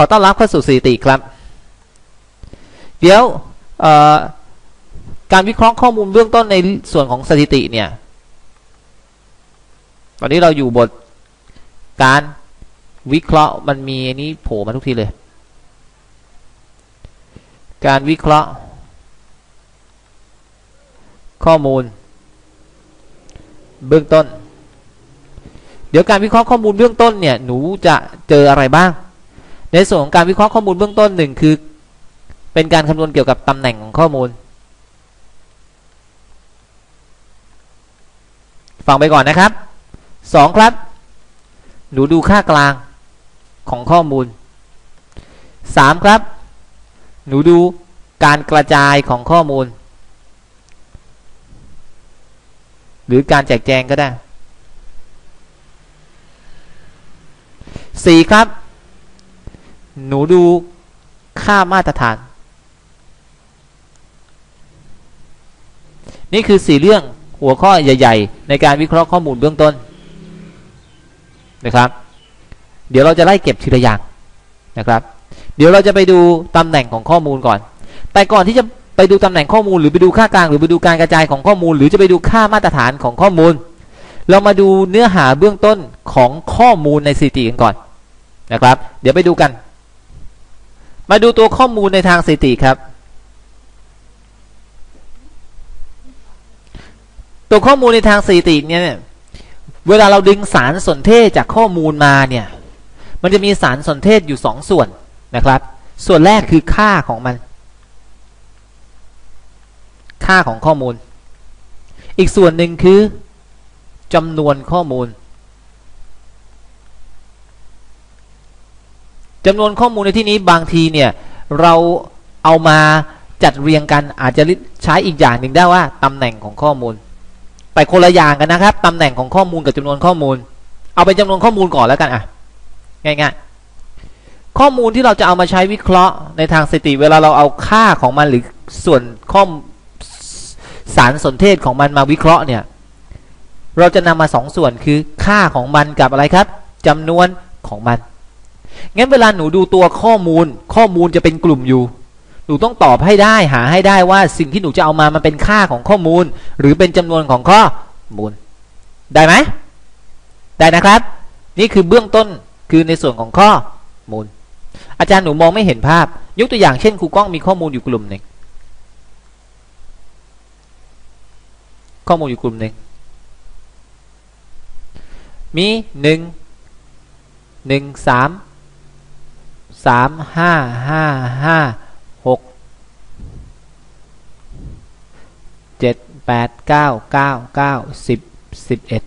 ขอต้อนรับเข้าสู่สถิติครับ เดี๋ยวการวิเคราะห์ข้อมูลเบื้องต้นในส่วนของสถิติเนี่ย ตอนนี้เราอยู่บทการวิเคราะห์มันมีอันนี้โผล่มาทุกทีเลย การวิเคราะห์ ข้อมูล เบื้องต้น เดี๋ยวการวิเคราะห์ข้อมูลเบื้องต้นเนี่ย หนูจะเจออะไรบ้าง ในส่วนของการวิเคราะห์ข้อมูลเบื้องต้นหนึ่งคือ เป็นการคำนวณเกี่ยวกับตำแหน่งของข้อมูล ฟังไปก่อนนะครับสองครับ หนูดูค่ากลางของข้อมูล 3. ครับ หนูดูการกระจายของข้อมูล หรือการแจกแจงก็ได้ 4. ครับ หนูดูค่ามาตรฐาน นี่คือสี่เรื่องหัวข้อใหญ่ ๆ ในการวิเคราะห์ข้อมูลเบื้องต้นนะครับ เดี๋ยวเราจะไล่เก็บทีละอย่างนะครับ เดี๋ยวเราจะไปดูตำแหน่งของข้อมูลก่อน แต่ก่อนที่จะไปดูตำแหน่งข้อมูลหรือไปดูค่ากลางหรือไปดูการกระจายของข้อมูล หรือจะไปดูค่ามาตรฐานของข้อมูล เรามาดูเนื้อหาเบื้องต้นของข้อมูลในสถิติกันก่อนนะครับ เดี๋ยวไปดูกัน มาดูตัวข้อมูลในทางสถิติครับ ตัวข้อมูลในทางสถิติเนี่ยเวลาเราดึงสารสนเทศจากข้อมูลมาเนี่ย มันจะมีสารสนเทศอยู่สองส่วนนะครับ ส่วนแรกคือค่าของมัน ค่าของข้อมูล อีกส่วนหนึ่งคือจำนวนข้อมูล จำนวนข้อมูลในที่นี้บางทีเนี่ยเราเอามาจัดเรียงกันอาจจะใช้อีกอย่างหนึ่งได้ว่าตำแหน่งของข้อมูลแต่คนละอย่างกันนะครับตำแหน่งของข้อมูลกับจำนวนข้อมูล เอาเป็นจำนวนข้อมูลก่อนแล้วกันอะง่ายๆข้อมูลที่เราจะเอามาใช้วิเคราะห์ในทางสถิติ เวลาเราเอาค่าของมันหรือส่วนข้อมสารสนเทศของมันมาวิเคราะห์เนี่ยเราจะนำมาสองส่วนคือค่าของมันกับอะไรครับจำนวนของมัน งั้นเวลาหนูดูตัวข้อมูล ข้อมูลจะเป็นกลุ่มอยู่ หนูต้องตอบให้ได้หาให้ได้ว่าสิ่งที่หนูจะเอามามันเป็นค่าของข้อมูล หรือเป็นจำนวนของข้อมูล ได้ไหมได้นะครับ นี่คือเบื้องต้นคือในส่วนของข้อมูล อาจารย์หนูมองไม่เห็นภาพ ยกตัวอย่างเช่นครูกล้องมีข้อมูลอยู่กลุ่มหนึ่งข้อมูลอยู่กลุ่มหนึ่งมีหนึ่งหนึ่งสาม สามห้าห้าห้าหกเจ็ดแปดเก้าเก้าเก้าสิบสิบเอ็ด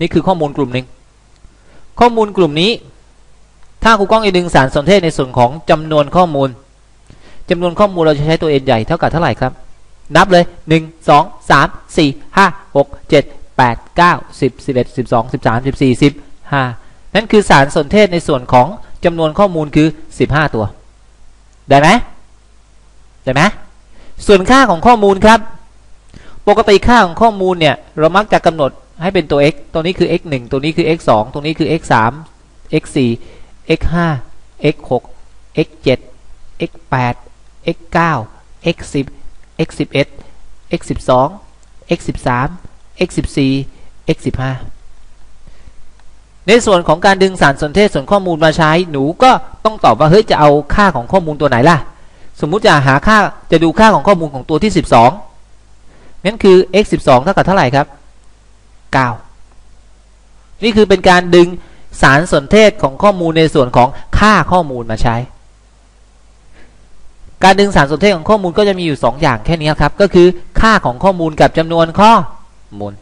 นี่คือข้อมูลกลุ่มหนึ่งข้อมูลกลุ่มนี้ ถ้าครูก้องจะดึงสารสนเทศในส่วนของจำนวนข้อมูลจำนวนข้อมูลเราจะใช้ตัวเอ็นใหญ่เท่ากับเท่าไหร่ครับ นับเลยหนึ่งสองสามสี่ห้าหกเจ็ดแปดเก้าสิบสิบเอ็ดสิบสองสิบสามสิบสี่สิบห้านั่นคือสารสนเทศในส่วนของ จำนวนข้อมูลคือสิบห้าตัว ได้ไหมได้ไหมส่วนค่าของข้อมูลครับ ปกติค่าของข้อมูลเนี่ย เรามักจะกำหนดให้เป็นตัว x ตัวนี้คือ x 1ตัวนี้คือ x 2ตัวนี้คือ x 3 x 4 x 5 x 6 x 7 x 8 x 9 x 10 x 11 x 12 x 13 x 14 x 15 ในส่วนของการดึงสารสนเทศส่วนข้อมูลมาใช้หนูก็ต้องตอบว่าเฮ้ยจะเอาค่าของข้อมูลตัวไหนล่ะ สมมุติจะหาค่าจะดูค่าของข้อมูลของตัวที่ 12นั่นคือ x 12เท่ากับเท่าไหร่ครับ 9 นี่คือเป็นการดึงสารสนเทศของข้อมูลในส่วนของค่าข้อมูลมาใช้ การดึงสารสนเทศของข้อมูลก็จะมีอยู่ 2 อย่างแค่นี้ครับ ก็คือค่าของข้อมูลกับจำนวนข้อมูล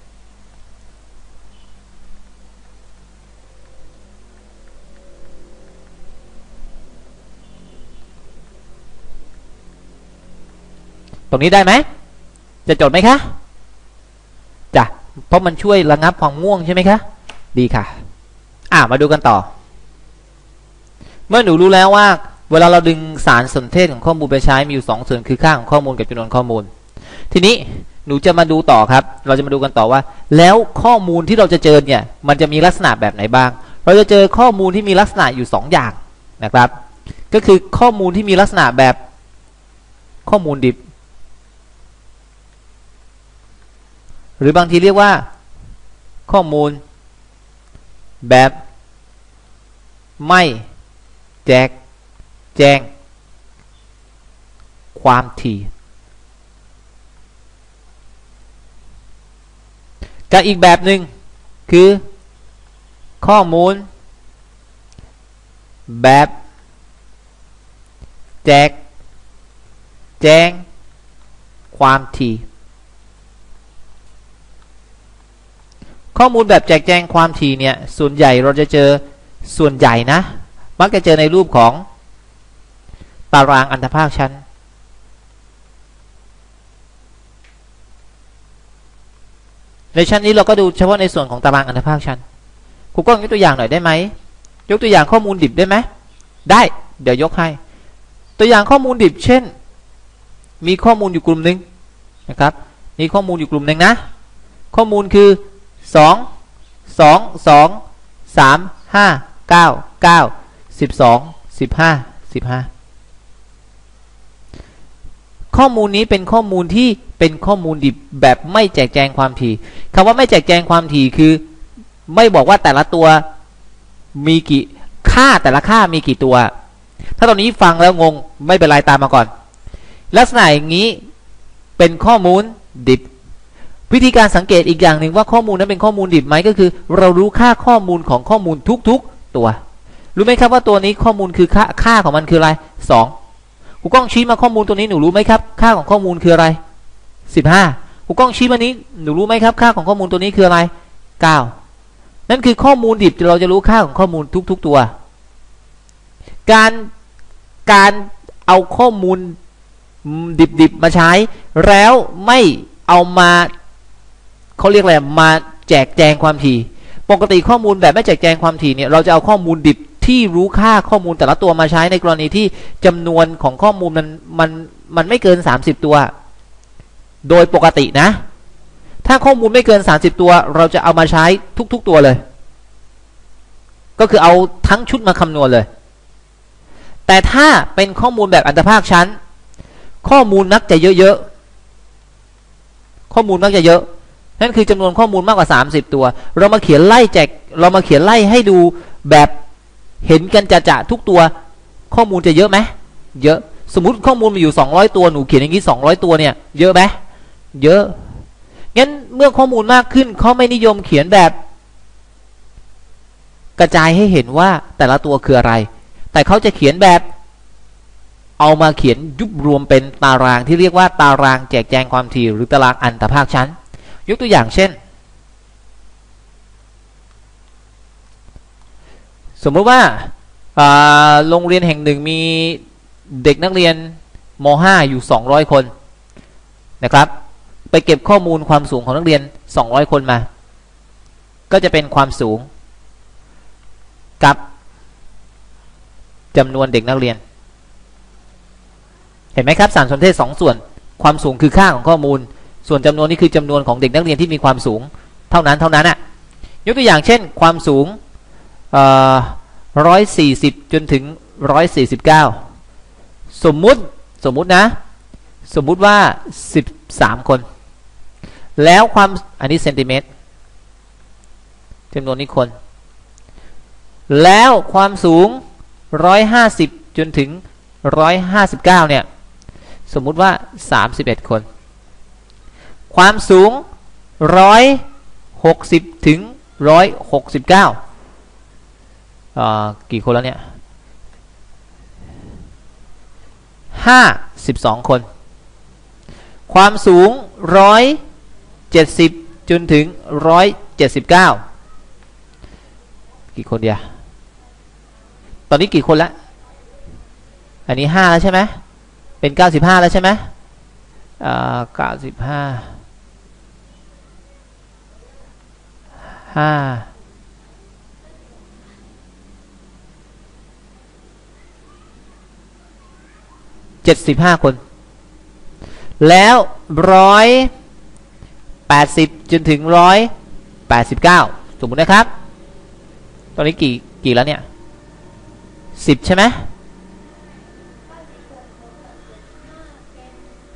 ตรงนี้ได้ไหม จะจดไหมคะจ้ะเพราะมันช่วยระงับความง่วงใช่ไหมคะ ดีค่ะ อ่ามาดูกันต่อ เมื่อหนูรู้แล้วว่า เวลาเราดึงสารสนเทศของข้อมูลไปใช้มีอยู่สองส่วนคือค่าของข้อมูลกับจำนวนข้อมูล ทีนี้หนูจะมาดูต่อครับ เราจะมาดูกันต่อว่า แล้วข้อมูลที่เราจะเจอเนี่ย มันจะมีลักษณะแบบไหนบ้าง เราจะเจอข้อมูลที่มีลักษณะอยู่ 2 อย่างนะครับ ก็คือข้อมูลที่มีลักษณะแบบข้อมูลดิบ หรือบางทีเรียกว่าข้อมูล แบบไม่แจก แจง ความถี่กับอีกแบบหนึ่งคือ ข้อมูล แบบ แจก แจงความถี่ ข้อมูลแบบแจกแจงความถี่เนี่ยส่วนใหญ่เราจะเจอส่วนใหญ่นะ มักจะเจอในรูปของตารางอันธภาคชั้น ในชั้นนี้เราก็ดูเฉพาะในส่วนของตารางอันธภาคชั้นครูก้องยกตัวอย่างหน่อยได้ไหมยกตัวอย่างข้อมูลดิบได้ไหมได้ เดี๋ยวยกให้ ตัวอย่างข้อมูลดิบ เช่น มีข้อมูลอยู่กลุ่มหนึ่งนะครับมีข้อมูลอยู่กลุ่มหนึ่งนะ ข้อมูลคือ สองสองสองสามห้าเก้าเก้าสิบสองสิบห้าสิบห้าข้อมูลนี้เป็นข้อมูลที่เป็นข้อมูลดิบแบบไม่แจกแจงความถี่คำว่าไม่แจกแจงความถี่คือ ไม่บอกว่าแต่ละตัวมีกี่ค่าแต่ละค่ามีกี่ตัว ถ้าตอนนี้ฟังแล้วงงไม่เป็นไรตามมาก่อน ลักษณะอย่างนี้เป็นข้อมูลดิบ วิธีการสังเกตอีกอย่างหนึ่งว่าข้อมูลนั้นเป็นข้อมูลดิบไหมก็คือ เรารู้ค่าข้อมูลของข้อมูลทุกๆ ตัว รู้ไหมครับว่าตัวนี้ข้อมูลคือค่าค่าของมันคืออะไรสองครูกล้องชี้มาข้อมูลตัวนี้หนูรู้ไหมครับ ค่าของข้อมูลคืออะไรสิบห้าครูกล้องชี้มานี้หนูรู้ไหมครับค่าของข้อมูลตัวนี้คืออะไรเก้านั่นคือข้อมูลดิบเราจะรู้ค่าของข้อมูลทุก ๆ ตัว การการเอาข้อมูลดิบๆมาใช้ แล้วไม่เอามา เขาเรียกอะไรมาแจกแจงความถี่ ปกติข้อมูลแบบไม่แจกแจงความถี่เนี่ยเราจะเอาข้อมูลดิบที่รู้ค่าข้อมูลแต่ละตัวมาใช้ในกรณีที่จำนวนของข้อมูลมันมันมันไม่เกิน 30 ตัว โดยปกตินะ ถ้าข้อมูลไม่เกิน 30 ตัว เราจะเอามาใช้ทุก ๆ ตัวเลย ก็คือเอาทั้งชุดมาคำนวณเลย แต่ถ้าเป็นข้อมูลแบบอันตรภาคชั้น ข้อมูลนักจะเยอะๆข้อมูลมักจะเยอะ นั่นคือจำนวนข้อมูลมากกว่า 30 ตัว เรามาเขียนไล่แจกเรามาเขียนไล่ให้ดูแบบเห็นกันจะจะทุกตัวข้อมูลจะเยอะไหมเยอะสมมติข้อมูลมีอยู่ 200 ตัวหนูเขียนอย่างนี้ 200 ตัวเนี่ยเยอะไหมเยอะงั้นเมื่อข้อมูลมากขึ้นเขาไม่นิยมเขียนแบบ กระจายให้เห็นว่าแต่ละตัวคืออะไร แต่เขาจะเขียนแบบ เอามาเขียนยุบรวมเป็นตารางที่เรียกว่าตารางแจกแจงความถี่หรือตารางอันตรภาคชั้น ยกตัวอย่างเช่น สมมติว่าโรงเรียนแห่งหนึ่งมีเด็กนักเรียนม .5 อยู่ 200 คนนะครับ ไปเก็บข้อมูลความสูงของนักเรียน 200 คนมา ก็จะเป็นความสูง กับจำนวนเด็กนักเรียน เห็นไหมครับสารสนเทศสองส่วน ความสูงคือค่าของข้อมูล ส่วนจำนวนนี้คือจำนวนของเด็กนักเรียนที่มีความสูง เท่านั้นเท่านั้นอะยกตัวอย่างเช่น ความสูงร้อยสี่สิบจนถึงร้อยสี่สิบเก้าสมมุติสมมุตินะ สมมุติว่าสิบสามคน แล้วความอันนี้เซนติเมตรจำนวนนี้คน แล้วความสูงร้อยห้าสิบจนถึงร้อยห้าสิบเก้าเนี่ย สมมุติว่าสามสิบเอ็ดคน ความสูง 160 ถึง 169อ่ากี่คนแล้วเนี่ย 52 คน ความสูง 170 จนถึง 179 กี่คนเดียวตอนนี้กี่คนละอันนี้ 5 แล้วใช่ไหมเป็น 95 แล้วใช่ไหมอ่า95 ห้าเจ็ดสิบห้าคน แล้วร้อยแปดสิบจนถึงร้อยแปดสิบเก้าสมมตินะครับ ตอนนี้กี่กี่แล้วเนี่ยสิบใช่ไหม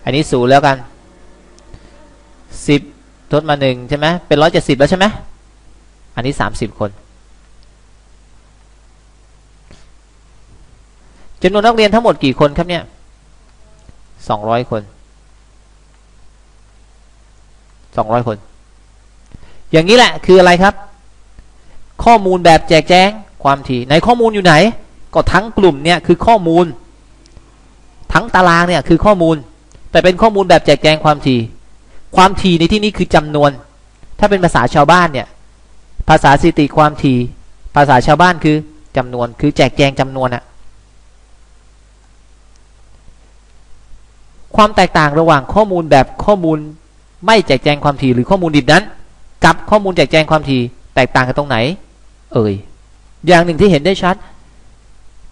อันนี้ศูนย์แล้วกันสิบทดมาหนึ่งใช่ไหมเป็นร้อยเจ็ดสิบแล้วใช่ไหม อันนี้สามสิบคนจำนวนนักเรียนทั้งหมดกี่คนครับเนี่ยสองร้อยคนสองร้อยคน อย่างนี้แหละคืออะไรครับ ข้อมูลแบบแจกแจงความถี่ในข้อมูลอยู่ไหน ก็ทั้งกลุ่มเนี่ยคือข้อมูล ทั้งตารางเนี่ยคือข้อมูล แต่เป็นข้อมูลแบบแจกแจงความถี่ ความถี่ในที่นี้คือจำนวน ถ้าเป็นภาษาชาวบ้านเนี่ย ภาษาสิติความถี่ภาษาชาวบ้านคือจำนวนคือแจกแจงจำนวนอะความแตกต่างระหว่างข้อมูลแบบข้อมูลไม่แจกแจงความถี่หรือข้อมูลดิบนั้น กับข้อมูลแจกแจงความถี่แตกต่างกันตรงไหน เอ่ยอย่างหนึ่งที่เห็นได้ชัด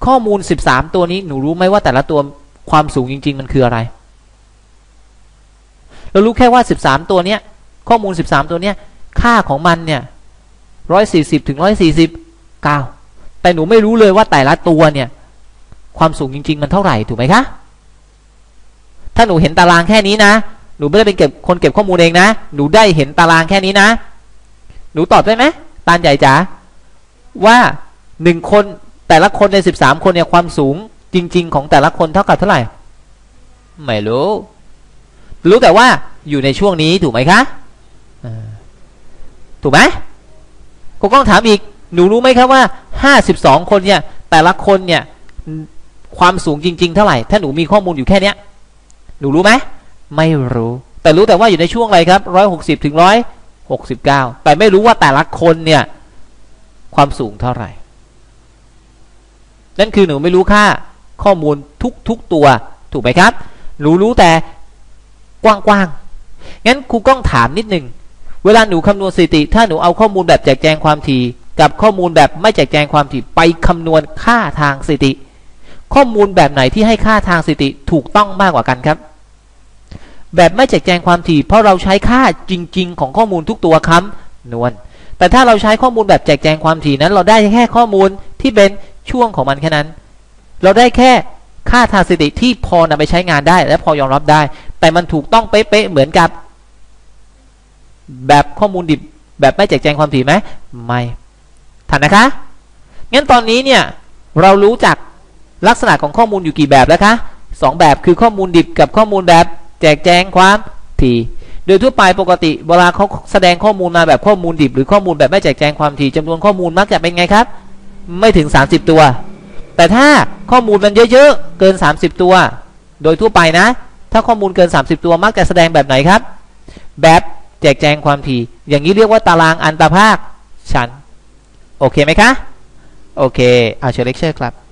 ข้อมูล 13 ตัวนี้หนูรู้ไหมว่าแต่ละตัวความสูงจริง ๆ มันคืออะไร เรารู้แค่ว่า 13 ตัวเนี้ยข้อมูล 13 ตัวเนี้ยค่าของมันเนี่ย 140ถึง149แต่หนูไม่รู้เลยว่าแต่ละตัวเนี่ย ความสูงจริง ๆ มันเท่าไหร่ถูกไหมคะ ถ้าหนูเห็นตารางแค่นี้นะ หนูไม่ได้เป็นเก็บคนเก็บข้อมูลเองนะ หนูได้เห็นตารางแค่นี้นะ หนูตอบได้ไหมตาใหญ่จ๋าว่าหนึ่งคนแต่ละคนในสิบสามคนเนี่ยความสูงจริง ๆ ของแต่ละคนเท่ากับเท่าไหร่ ไม่รู้ รู้แต่ว่าอยู่ในช่วงนี้ถูกไหมคะถูกไหม ก็ต้องถามอีกหนูรู้ไหมครับว่าห้าสิบสองคนเนี่ย แต่ละคนเนี่ยความสูงจริง ๆ เท่าไหร่ ถ้าหนูมีข้อมูลอยู่แค่เนี้ย หนูรู้ไหมไม่รู้ แต่รู้แต่ว่าอยู่ในช่วงอะไรครับร้อยหกสิบถึงร้อยหกสิบเก้าแต่ไม่รู้ว่าแต่ละคนเนี่ย ความสูงเท่าไหร่ นั่นคือหนูไม่รู้ค่าข้อมูลทุกๆตัว ถูกไหมครับ หนูรู้แต่กว้างๆ งั้นครูก้องถามนิดนึง เวลาหนูคำนวณสถิติ ถ้าหนูเอาข้อมูลแบบแจกแจงความถี่ กับข้อมูลแบบไม่แจกแจงความถี่ไปคำนวณค่าทางสถิติ ข้อมูลแบบไหนที่ให้ค่าทางสถิติถูกต้องมากกว่ากันครับ แบบไม่แจกแจงความถี่ เพราะเราใช้ค่าจริง ๆ ของข้อมูลทุกตัวคำนวณ แต่ถ้าเราใช้ข้อมูลแบบแจกแจงความถี่นั้น เราได้แค่ข้อมูลที่เป็นช่วงของมันแค่นั้น เราได้แค่ค่าทางสถิติที่พอนำไปใช้งานได้ และพอยอมรับได้ แต่มันถูกต้องเป๊ะๆเหมือนกับ แบบข้อมูลดิบแบบไม่แจกแจงความถี่ไหมไม่ทันนะคะงั้นตอนนี้เนี่ยเรารู้จักลักษณะของข้อมูลอยู่กี่แบบแล้วคะสองแบบคือข้อมูลดิบกับข้อมูลแบบแจกแจงความถี่โดยทั่วไปปกติเวลาเขาแสดงข้อมูลมาแบบข้อมูลดิบ หรือข้อมูลแบบไม่แจกแจงความถี่จำนวนข้อมูลมักจะเป็นไงครับ ไม่ถึง 30 ตัว แต่ถ้าข้อมูลมันเยอะๆเกิน 30 ตัว โดยทั่วไปนะ ถ้าข้อมูลเกิน 30 ตัวมักจะแสดงแบบไหนครับ แบบ จกแจงความถี่ อย่างนี้เรียกว่าตารางอันตรภาคชั้น โอเคไหมคะ โอเค เอาเชิญเลคเชอร์ครับ